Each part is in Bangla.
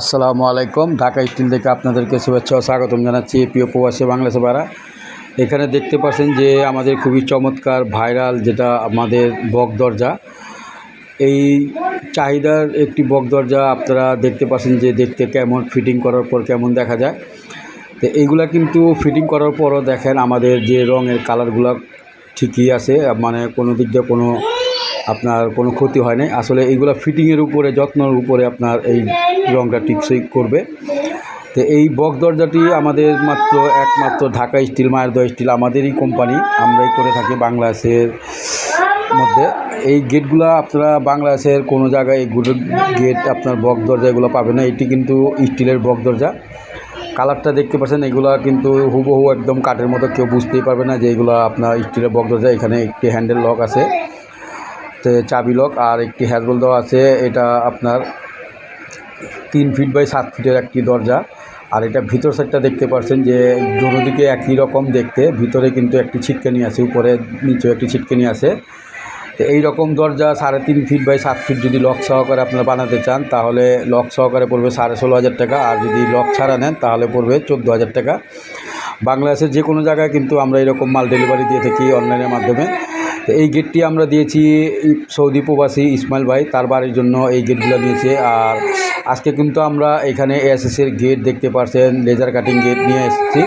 আসসালামু আলাইকুম। ঢাকা স্টিল থেকে আপনাদেরকে শুভেচ্ছা ও স্বাগতম জানাচ্ছি প্রিয় প্রবাসী বাংলাদেশে ভাড়া এখানে দেখতে পাচ্ছেন যে আমাদের খুবই চমৎকার ভাইরাল যেটা আমাদের বক দরজা। এই চাহিদার একটি বক দরজা আপনারা দেখতে পাচ্ছেন যে দেখতে কেমন ফিটিং করার পর কেমন দেখা যায়। তো এইগুলা কিন্তু ফিটিং করার পরও দেখেন আমাদের যে রঙের কালারগুলো ঠিকই আছে মানে কোনো দিক দিয়ে কোনো আপনার কোনো ক্ষতি হয় নাই। আসলে এইগুলা ফিটিংয়ের উপরে, যত্নের উপরে আপনার এই রঙটা টিকসই করবে। তো এই বক দরজাটি আমাদের মাত্র, একমাত্র ঢাকা স্টিল মায়ের দয় স্টিল আমাদেরই কোম্পানি আমরাই করে থাকি বাংলাদেশের মধ্যে। এই গেটগুলো আপনারা বাংলাদেশের কোনো জায়গায় এইগুলো গেট আপনার বক দরজা এগুলো পাবেন না। এটি কিন্তু স্টিলের বক দরজা। কালারটা দেখতে পাচ্ছেন, এগুলো কিন্তু হুবহু একদম কাঠের মতো। কেউ বুঝতেই পারবে না যে এগুলো আপনার স্টিলের বক দরজা। এখানে একটি হ্যান্ডেল লক আছে। চাবি লক আর একটি হ্যান্ডেল দেওয়া আছে। এটা আপনার তিন ফিট বাই সাত ফিটের একটি দরজা। আর এটা ভিতর সাইডটা দেখতে পাচ্ছেন যে দুদিকে একই রকম দেখতে। ভিতরে কিন্তু একটি ছিটকানি আছে, উপরে নিচেও একটি ছিটকানি আছে। তো এই রকম দরজা সাড়ে তিন ফিট বাই সাত ফিট যদি লক সহকারে আপনারা বানাতে চান, তাহলে লক সহকারে পড়বে সাড়ে ষোলো হাজার টাকা। আর যদি লক ছাড়া নেন, তাহলে পড়বে চোদ্দ হাজার টাকা। বাংলাদেশের যে কোনো জায়গায় কিন্তু আমরা এরকম মাল ডেলিভারি দিয়ে থাকি অনলাইনের মাধ্যমে। তো এই গেটটি আমরা দিয়েছি সৌদি প্রবাসী ইসমাইল ভাই, তার বাড়ির জন্য এই গেটগুলো দিয়েছে। আর আজকে কিন্তু আমরা এখানে এসএসের গেট দেখতে পাচ্ছেন লেজার কাটিং গেট নিয়ে এসেছি।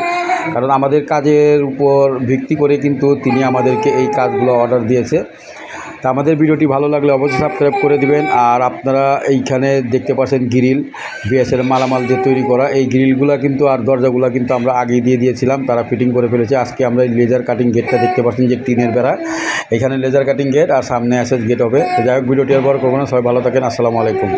কারণ আমাদের কাজের উপর ভিত্তি করে কিন্তু তিনি আমাদেরকে এই কাজগুলো অর্ডার দিয়েছে। তা আমাদের ভিডিওটি ভালো লাগলে অবশ্যই সাবস্ক্রাইব করে দিবেন। আর আপনারা এইখানে দেখতে পাচ্ছেন গ্রিল বিএসের মালামাল দিয়ে তৈরি করা। এই গ্রিলগুলা কিন্তু আর দরজাগুলা কিন্তু আমরা আগে দিয়ে দিয়েছিলাম। তারা ফিটিং করে ফেলেছে। আজকে আমরা লেজার কাটিং গেটটা দেখতে পাচ্ছেন যে টিনের বেড়া। এখানে লেজার কাটিং গেট আর সামনে অ্যাসেস গেট হবে। যাই হোক, ভিডিওটি আর বড় করব না। সবাই ভালো থাকেন। আসসালামু আলাইকুম।